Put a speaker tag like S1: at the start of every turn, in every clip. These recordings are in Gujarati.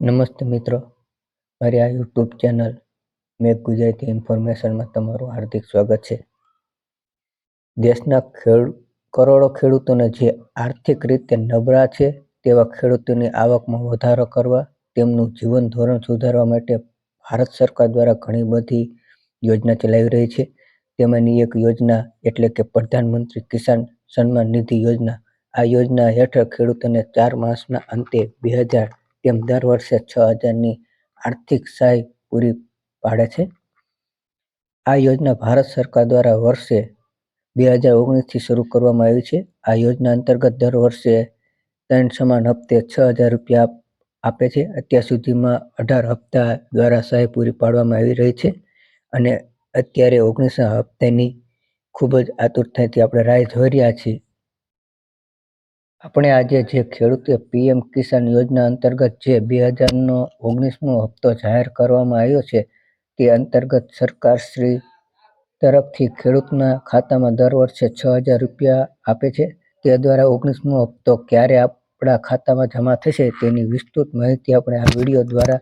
S1: નમસ્તે મિત્રો. મારી આ યુટ્યુબ ચેનલ મેં ગુજરાતી ઇન્ફોર્મેશનમાં તમારું હાર્દિક સ્વાગત છે. દેશના ખેડ, કરોડો ખેડૂતોને જે આર્થિક રીતે નબળા છે તેવા ખેડૂતોની આવકમાં વધારો કરવા, તેમનું જીવન ધોરણ સુધારવા માટે ભારત સરકાર દ્વારા ઘણી બધી યોજના ચલાવી રહી છે. તેમાંની એક યોજના એટલે કે પ્રધાનમંત્રી કિસાન સન્માન નિધિ યોજના. આ યોજના હેઠળ ખેડૂતોને ચાર માસના અંતે બે હજાર તેમ દર વર્ષે છ હજારની આર્થિક સહાય પૂરી પાડે છે? આ યોજના ભારત સરકાર દ્વારા વર્ષે બે હજાર ઓગણીસથી શરૂ કરવામાં આવી છે. આ યોજના અંતર્ગત દર વર્ષે ત્રણ સમાન હપ્તે છ હજાર રૂપિયા આપે છે. અત્યાર સુધીમાં અઢાર હપ્તા દ્વારા સહાય પૂરી પાડવામાં આવી રહી છે અને અત્યારે ઓગણીસ હપ્તાની ખૂબ જ આતુરતાથી આપણે રાહ જોઈ રહ્યા છીએ. આપણે આજે જે ખેડૂતે પીએમ કિસાન યોજના અંતર્ગત જે બે હજારનો ઓગણીસમો હપ્તો જાહેર કરવામાં આવ્યો છે, તે અંતર્ગત સરકારશ્રી તરફથી ખેડૂતના ખાતામાં દર વર્ષે છ હજાર રૂપિયા આપે છે. તે દ્વારા ઓગણીસમો હપ્તો ક્યારે આપણા ખાતામાં જમા થશે તેની વિસ્તૃત માહિતી આપણે આ વીડિયો દ્વારા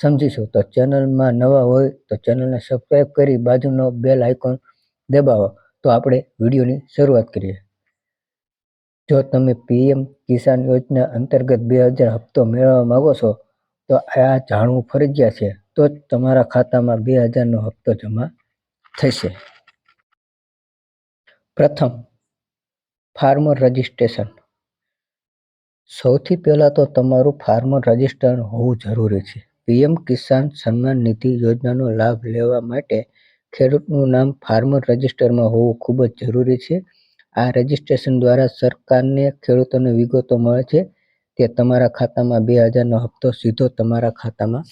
S1: સમજીશું. તો ચેનલમાં નવા હોય તો ચેનલને સબસ્ક્રાઈબ કરી બાજુનો બેલ આઇકોન દબાવો. તો આપણે વિડીયોની શરૂઆત કરીએ. જો તમે પીએમ કિસાન યોજના અંતર્ગત બે હજાર હપ્તો મેળવવા માંગો છો, તો આ જાણવું ફરજિયાત છે. તો જ તમારા ખાતામાં બે હજારનો હપ્તો જમા થશે. પ્રથમ, ફાર્મર રજિસ્ટ્રેશન. સૌથી પહેલાં તો તમારું ફાર્મર રજિસ્ટ્રેશન હોવું જરૂરી છે. પીએમ કિસાન સન્માન નિધિ યોજનાનો લાભ લેવા માટે ખેડૂતનું નામ ફાર્મર રજિસ્ટરમાં હોવું ખૂબ જ જરૂરી છે. આ રજિસ્ટ્રેશન દ્વારા સરકારને ખેડૂતોને વિગતો મળે છે. તે તમારા ખાતામાં બે હજારનો હપ્તો સીધો તમારા ખાતામાં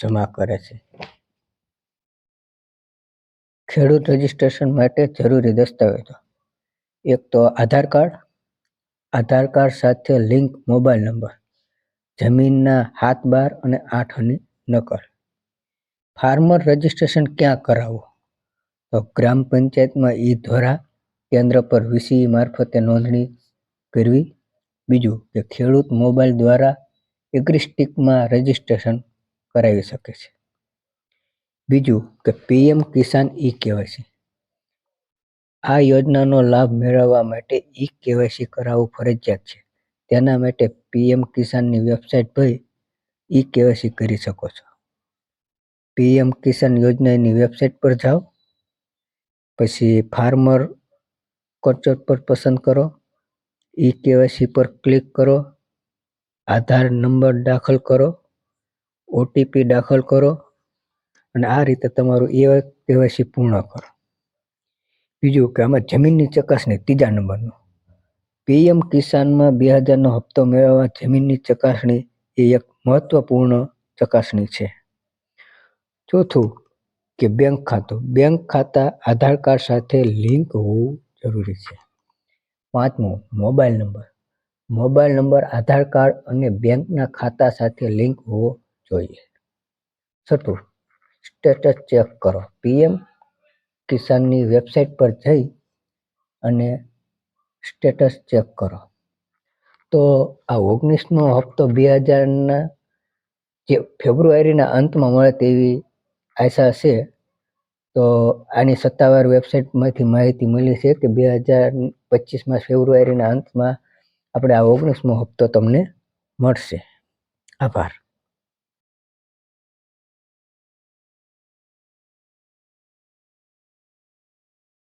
S1: જમા કરે છે. ખેડૂત રજિસ્ટ્રેશન માટે જરૂરી દસ્તાવેજો. એક તો આધાર કાર્ડ આધાર કાર્ડ સાથે લિંક મોબાઈલ નંબર, જમીનના હાથ બાર અને આઠની નકલ. ફાર્મર રજિસ્ટ્રેશન ક્યાં કરાવવું? તો ગ્રામ પંચાયતમાં ઈ દ્વારા કેન્દ્ર પર વીસી મારફતે નોંધણી કરવી. બીજું કે ખેડૂત મોબાઈલ દ્વારા એગ્રીસ્ટિકમાં રજિસ્ટ્રેશન કરાવી શકે છે. બીજું કે પીએમ કિસાન ઈ કેવાયસી. આ યોજનાનો લાભ મેળવવા માટે ઈ કેવાયસી કરાવવું ફરજિયાત છે. તેના માટે પીએમ કિસાનની વેબસાઇટ પર ઈ કેવાયસી કરી શકો છો. પીએમ કિસાન યોજનાની વેબસાઇટ પર જાઓ. પછી ફાર્મર કોચર પર પસંદ કરો. ઈ કેવાયસી પર ક્લિક કરો. આધાર નંબર દાખલ કરો. ઓટીપી દાખલ કરો. અને આ રીતે તમારું એ કેવાયસી પૂર્ણ કરો. બીજું કે આમાં જમીનની ચકાસણી, ત્રીજા નંબરનું. પીએમ કિસાનમાં બે હજારનો હપ્તો મેળવવા જમીનની ચકાસણી એ એક મહત્વપૂર્ણ ચકાસણી છે. ચોથું કે બેંક ખાતું. બેંક ખાતા આધાર કાર્ડ સાથે લિંક હોવું જરૂરી છે. પાંચમું, mobile number. Mobile number Aadhaar card અને બેંકના ખાતા સાથે લિંક હોવો જોઈએ. છઠ્ઠું, સ્ટેટસ ચેક કરો. પીએમ કિસાનની વેબસાઇટ પર જઈ અને સ્ટેટસ ચેક કરો. તો આ ઓગણીસમો હપ્તો બે હજારના જે ફેબ્રુઆરીના અંતમાં મળે તેવી આશા છે. તો આની સત્તાવાર વેબસાઇટમાંથી માહિતી મળી છે કે બે હજાર પચીસમાં ફેબ્રુઆરીના અંતમાં આપણે આ ઓગણીસમો હપ્તો તમને મળશે. આભાર.